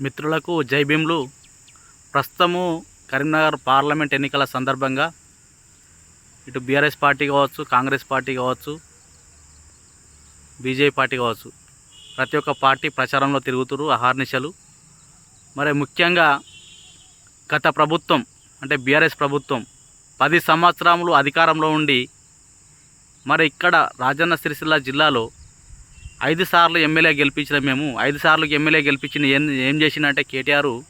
మిత్రులకు జై భీమ్లు. ప్రస్తుతము కరీంనగర్ పార్లమెంట్ ఎన్నికల సందర్భంగా ఇటు బీఆర్ఎస్ పార్టీ కావచ్చు కాంగ్రెస్ పార్టీ కావచ్చు బీజేపీ పార్టీ కావచ్చు ప్రతి ఒక్క పార్టీ ప్రచారంలో తిరుగుతురు అహార్నిశలు మరి ముఖ్యంగా గత ప్రభుత్వం అంటే బీఆర్ఎస్ ప్రభుత్వం పది సంవత్సరములు అధికారంలో ఉండి మరి ఇక్కడ రాజన్న సిరిసిల్ల జిల్లాలో ఐదు సార్లు ఎమ్మెల్యే గెలిపించిన మేము ఐదు సార్లు ఎమ్మెల్యే గెలిపించిన ఏం ఏం చేసిందంటే కేటీఆర్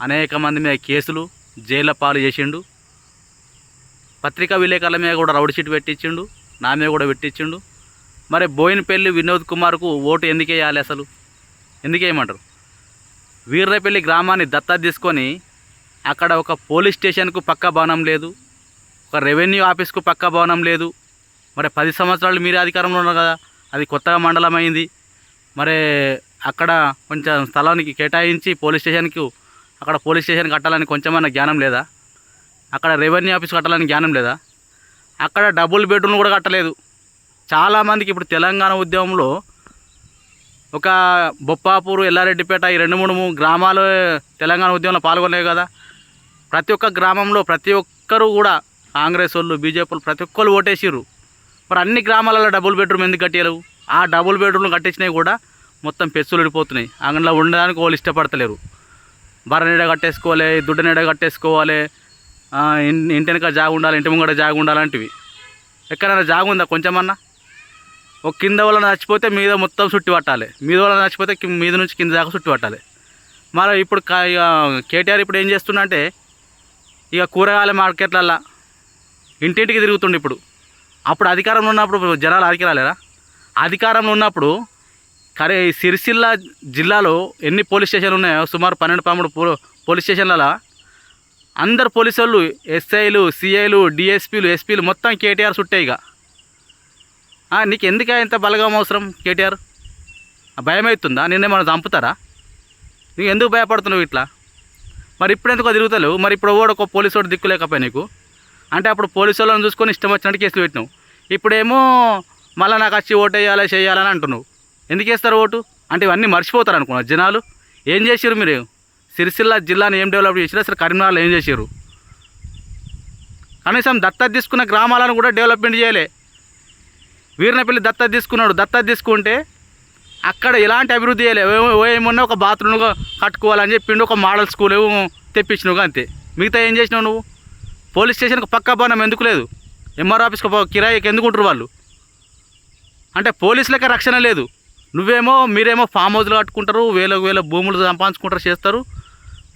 అనేక మంది మీద కేసులు జైళ్ళ పాలు చేసిండు. పత్రికా విలేకరుల మీద కూడా రౌడ్ షీట్ పెట్టించిండు నా మీద కూడా పెట్టించిండు. మరి బోయినపల్లి వినోద్ కుమార్కు ఓటు ఎందుకు వేయాలి అసలు? ఎందుకు వేయమంటారు? వీర్రపల్లి గ్రామాన్ని దత్తా తీసుకొని అక్కడ ఒక పోలీస్ స్టేషన్కు పక్క భవనం లేదు ఒక రెవెన్యూ ఆఫీస్కు పక్క భవనం లేదు. మరి పది సంవత్సరాలు మీరే అధికారంలో ఉన్నారు కదా. అది కొత్తగా మండలం అయింది మరి అక్కడ కొంచెం స్థలానికి కేటాయించి పోలీస్ స్టేషన్కి అక్కడ పోలీస్ స్టేషన్ కట్టాలని కొంచెమన్నా జ్ఞానం లేదా? అక్కడ రెవెన్యూ ఆఫీస్ కట్టాలని జ్ఞానం లేదా? అక్కడ డబుల్ బెడ్రూమ్ కూడా కట్టలేదు. చాలామందికి ఇప్పుడు తెలంగాణ ఉద్యమంలో ఒక బొప్పాపూరు ఎల్లారెడ్డిపేట ఈ రెండు మూడు గ్రామాలు తెలంగాణ ఉద్యమంలో పాల్గొనేవి కదా? ప్రతి ఒక్క గ్రామంలో ప్రతి ఒక్కరు కూడా కాంగ్రెస్ వాళ్ళు బీజేపీ వాళ్ళు ప్రతి ఒక్కరు ఓటేసిర్రు. మరి అన్ని గ్రామాలలో డబుల్ బెడ్రూమ్ ఎందుకు కట్టేయలేవు ఆ డబుల్ బెడ్రూమ్లు కట్టించినవి కూడా మొత్తం పెస్సులు విడిపోతున్నాయి. అంగన్లో ఉండడానికి వాళ్ళు ఇష్టపడతలేరు. బర్ర నీడ కట్టేసుకోవాలి దుడ్డ నీడ కట్టేసుకోవాలి ఇంటి వెనక జాగ ఉండాలి ఇంటి ముంగడ జాగ ఉండాలంటివి. ఎక్కడైనా జాగు ఉందా కొంచెమన్నా? ఒక కింద వల్ల నచ్చిపోతే మీద మొత్తం చుట్టి పట్టాలి. మీద వల్ల నచ్చిపోతే మీద నుంచి కింద దాకా చుట్టి పట్టాలి. మరి ఇప్పుడు ఇక కేటీఆర్ ఇప్పుడు ఏం చేస్తుండంటే ఇక కూరగాయల మార్కెట్లల్లో ఇంటింటికి తిరుగుతుండు ఇప్పుడు. అప్పుడు అధికారంలో ఉన్నప్పుడు జనాలు అడిగి రాలేరా? అధికారంలో ఉన్నప్పుడు కరే ఈ సిరిసిల్ల జిల్లాలో ఎన్ని పోలీస్ స్టేషన్లు ఉన్నాయో సుమారు పన్నెండు పదమూడు పో పోలీస్ స్టేషన్లలో అందరు పోలీసు వాళ్ళు ఎస్ఐలు సిఐలు డిఎస్పీలు ఎస్పీలు మొత్తం కేటీఆర్ చుట్టే ఇక. నీకు ఎందుకు ఇంత బలగం అవసరం కేటీఆర్? ఆ, భయం అవుతుందా నిన్నేమన్నా చంపుతారా? నీకు ఎందుకు భయపడుతున్నావు ఇట్లా? మరి ఇప్పుడు ఎందుకో తిరుగుతలేవు. మరి ఇప్పుడు ఓడు ఒక పోలీసు వాడు దిక్కు లేకపోయా నీకు? అంటే అప్పుడు పోలీసు వాళ్ళని చూసుకొని ఇష్టం వచ్చినట్టు కేసులు పెట్టినావు. ఇప్పుడేమో మళ్ళీ నాకు వచ్చి ఓటు వేయాలి చేయాలని అంటున్నావు. ఎందుకు వేస్తారు ఓటు? అంటే ఇవన్నీ మర్చిపోతారు అనుకున్నారు జనాలు. ఏం చేశారు మీరు? సిరిసిల్ల జిల్లాని ఏం డెవలప్ చేసినా అసలు కరీంనగర్లో ఏం చేశారు కనీసం దత్తత తీసుకున్న గ్రామాలను కూడా డెవలప్మెంట్ చేయలే. వీరినపల్లి దత్తత తీసుకున్నాడు. దత్తత తీసుకుంటే అక్కడ ఎలాంటి అభివృద్ధి చేయలే. ఏమన్నా ఒక బాత్రూమ్ కట్టుకోవాలని చెప్పిండు ఒక మోడల్ స్కూల్ ఏమో తెప్పించినావు అంతే. మిగతా ఏం చేసినావు నువ్వు? పోలీస్ స్టేషన్కి పక్క బాణం ఎందుకు లేదు? ఎంఆర్ ఆఫీస్కి కిరాయికి ఎందుకు ఉంటారు వాళ్ళు? అంటే పోలీసులకే రక్షణ లేదు. నువ్వేమో మీరేమో ఫామ్ హౌస్లు కట్టుకుంటారు వేల వేల భూములు సంపాదించుకుంటారు చేస్తారు.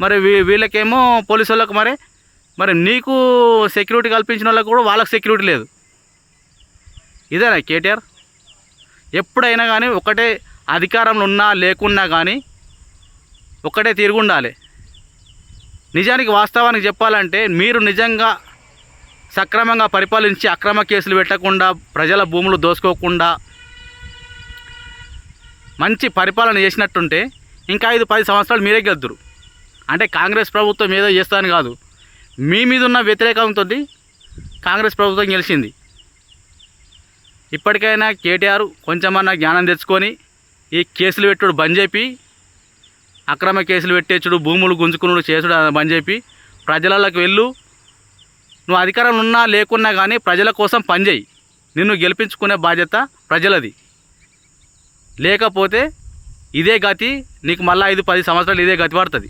మరి వీ- వీళ్ళకేమో పోలీసు వాళ్ళకి మరి మరి నీకు సెక్యూరిటీ కల్పించిన వాళ్ళకి కూడా వాళ్ళకి సెక్యూరిటీ లేదు. ఇదేనా కేటీఆర్? ఎప్పుడైనా కానీ ఒకటే అధికారంలో ఉన్నా లేకున్నా కానీ ఒకటే తిరిగి ఉండాలి నిజానికి వాస్తవానికి చెప్పాలంటే మీరు నిజంగా సక్రమంగా పరిపాలించి అక్రమ కేసులు పెట్టకుండా ప్రజల భూములు దోసుకోకుండా మంచి పరిపాలన చేసినట్టుంటే ఇంకా ఐదు పది సంవత్సరాలు మీరే గెలుతురు. అంటే కాంగ్రెస్ ప్రభుత్వం ఏదో చేస్తాను కాదు. మీ మీద ఉన్న వ్యతిరేకంతో కాంగ్రెస్ ప్రభుత్వం గెలిచింది. ఇప్పటికైనా కేటీఆర్ కొంచెమన్నా జ్ఞానం తెచ్చుకొని ఈ కేసులు పెట్టుడు బంద్ చెప్పి అక్రమ కేసులు పెట్టేచుడు భూములు గుంజుకునుడు చేసుడు బంద్ చెప్పి ప్రజలలోకి వెళ్ళు నువ్వు అధికారం ఉన్నా లేకున్నా కానీ ప్రజల కోసం పనిచేయి నిన్ను గెలిపించుకునే బాధ్యత ప్రజలది. లేకపోతే ఇదే గతి నీకు మళ్ళీ ఐదు పది సంవత్సరాలు ఇదే గతి పడుతుంది.